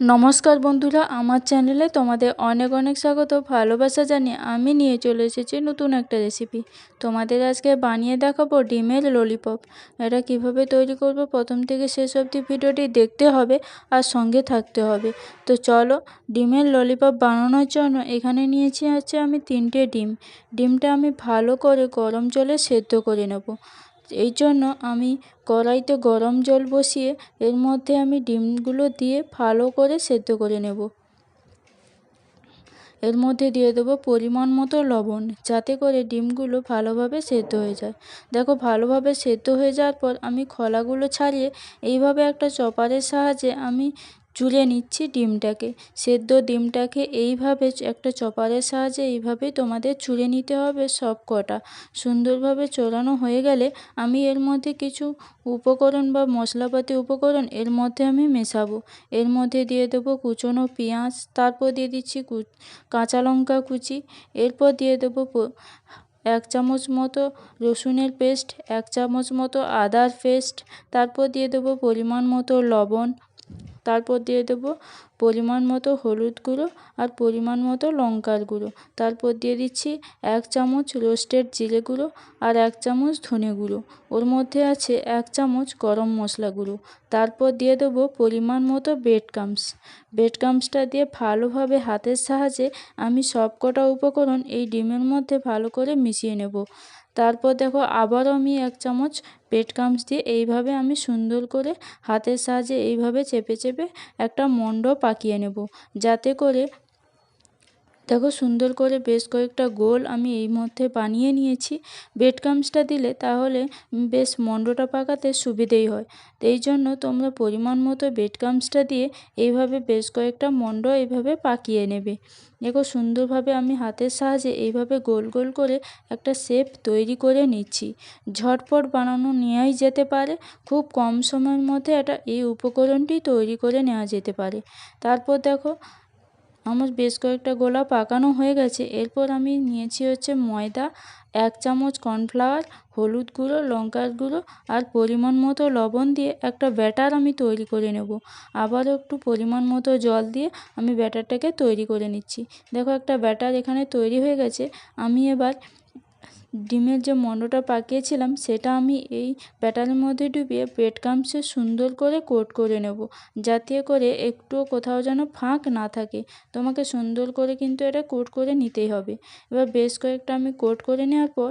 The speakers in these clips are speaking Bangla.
নমস্কার বন্ধুরা, আমার চ্যানেলে তোমাদের অনেক অনেক স্বাগত, ভালোবাসা জানিয়ে আমি নিয়ে চলে এসেছি নতুন একটা রেসিপি তোমাদের আজকে বানিয়ে দেখাবো ডিমের ললিপপ এটা কীভাবে তৈরি করব, প্রথম থেকে শেষ অবধি ভিডিওটি দেখতে হবে আর সঙ্গে থাকতে হবে। তো চলো, ডিমের ললিপপ বানানোর জন্য এখানে নিয়েছি হচ্ছে আমি তিনটে ডিম। ডিমটা আমি ভালো করে গরম জলে সেদ্ধ করে নেব। এই জন্য আমি কড়াইতে গরম জল বসিয়ে এর মধ্যে আমি ডিমগুলো দিয়ে ভালো করে সেদ্ধ করে নেব। এর মধ্যে দিয়ে দেবো পরিমাণ মতো লবণ যাতে করে ডিমগুলো ভালোভাবে সেদ্ধ হয়ে যায়। দেখো, ভালোভাবে সেদ্ধ হয়ে যাওয়ার পর আমি খোলাগুলো ছাড়িয়ে এইভাবে একটা চপারের সাহায্যে আমি চুলে নিচ্ছি ডিমটাকে। সেদ্ধ ডিমটাকে এইভাবে একটা চপারের সাহায্যে এইভাবেই তোমাদের চুলে নিতে হবে সব কটা। সুন্দরভাবে চড়ানো হয়ে গেলে আমি এর মধ্যে কিছু উপকরণ বা মশলাপাতি উপকরণ এর মধ্যে আমি মেশাবো। এর মধ্যে দিয়ে দেবো কুচনো পেঁয়াজ, তারপর দিয়ে দিচ্ছি কাঁচা লঙ্কা কুচি, এরপর দিয়ে দেবো এক চামচ মতো রসুনের পেস্ট, এক চামচ মতো আদার পেস্ট, তারপর দিয়ে দেবো পরিমাণ মতো লবণ তারপর দিয়ে দেবো পরিমাণ মতো হলুদ গুঁড়ো আর পরিমাণ মতো লঙ্কার গুঁড়ো। তারপর দিয়ে দিচ্ছি এক চামচ রোস্টেড জিরে গুঁড়ো আর এক চামচ ধনে গুঁড়ো। ওর মধ্যে আছে এক চামচ গরম মশলা গুঁড়ো। তারপর দিয়ে দেবো পরিমাণ মতো বেড কামস বেড কামসটা দিয়ে ভালোভাবে হাতের সাহায্যে আমি সব কটা উপকরণ এই ডিমের মধ্যে ভালো করে মিশিয়ে নেব। তারপর দেখো আবারও আমি এক চামচ পেট কামচ দিয়ে এইভাবে আমি সুন্দর করে হাতের সাহায্যে এইভাবে চেপে চেপে একটা মণ্ড পাকিয়ে নেব। যাতে করে দেখো সুন্দর করে বেশ কয়েকটা গোল আমি এই মধ্যে বানিয়ে নিয়েছি। বেড কামসটা দিলে তাহলে বেশ মণ্ডটা পাকাতে সুবিধেই হয়। এই জন্য তোমরা পরিমাণ মতো বেড কামসটা দিয়ে এইভাবে বেশ কয়েকটা মণ্ড এইভাবে পাকিয়ে নেবে। দেখো সুন্দরভাবে আমি হাতের সাহায্যে এইভাবে গোল গোল করে একটা শেপ তৈরি করে নিচ্ছি। ঝটপট বানানো নেওয়াই যেতে পারে, খুব কম সময়ের মধ্যে এটা এই উপকরণটি তৈরি করে নেওয়া যেতে পারে। তারপর দেখো আমার বেশ কয়েকটা গোলা পাকানো হয়ে গেছে। এরপর আমি নিয়েছি হচ্ছে ময়দা, এক চামচ কর্নফ্লাওয়ার, হলুদ গুঁড়ো, লঙ্কার গুঁড়ো আর পরিমাণ মতো লবণ দিয়ে একটা ব্যাটার আমি তৈরি করে নেব। আবারও একটু পরিমাণ মতো জল দিয়ে আমি ব্যাটারটাকে তৈরি করে নিচ্ছি। দেখো একটা ব্যাটার এখানে তৈরি হয়ে গেছে। আমি এবার ডিমের যে মন্ডটা পাকিয়েছিলাম, সেটা আমি এই ব্যাটারের মধ্যে ডুবিয়ে ব্রেড কামসে সুন্দর করে কোট করে নেব, যাতে করে একটুও কোথাও যেন ফাঁক না থাকে। তোমাকে সুন্দর করে কিন্তু এটা কোট করে নিতেই হবে। এবার বেশ কয়েকটা আমি কোট করে নেওয়ার পর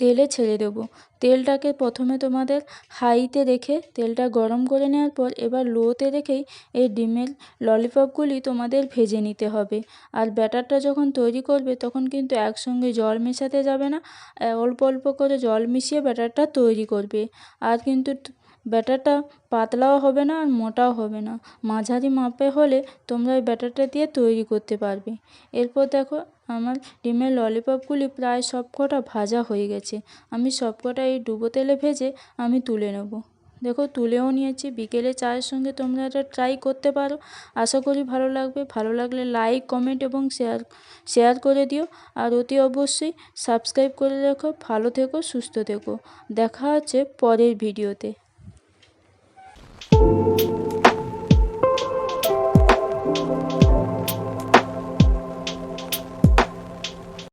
তেলে ছেড়ে দেবো। তেলটাকে প্রথমে তোমাদের হাইতে রেখে, তেলটা গরম করে নেওয়ার পর এবার লোতে রেখেই এই ডিমের ললিপপগুলি তোমাদের ভেজে নিতে হবে। আর ব্যাটারটা যখন তৈরি করবে, তখন কিন্তু একসঙ্গে জল মেশাতে যাবে না। অল্প অল্প করে জল মিশিয়ে ব্যাটারটা তৈরি করবে। আর কিন্তু ব্যাটারটা পাতলাও হবে না আর মোটাও হবে না। মাঝারি মাপে হলে তোমরা ওই ব্যাটারটা দিয়ে তৈরি করতে পারবে। এরপর দেখো আমার ডিমের ললিপপগুলি প্রায় সব কটা ভাজা হয়ে গেছে। আমি সব কটা এই ডুবো তেলে ভেজে আমি তুলে নেব। দেখো, তুলেও নিয়েছি। বিকেলে চায়ের সঙ্গে তোমরা এটা ট্রাই করতে পারো। আশা করি ভালো লাগবে। ভালো লাগলে লাইক কমেন্ট এবং শেয়ার শেয়ার করে দিও। আর অতি অবশ্যই সাবস্ক্রাইব করে রাখো। ভালো থেকো, সুস্থ থেকো। দেখা হচ্ছে পরের ভিডিওতে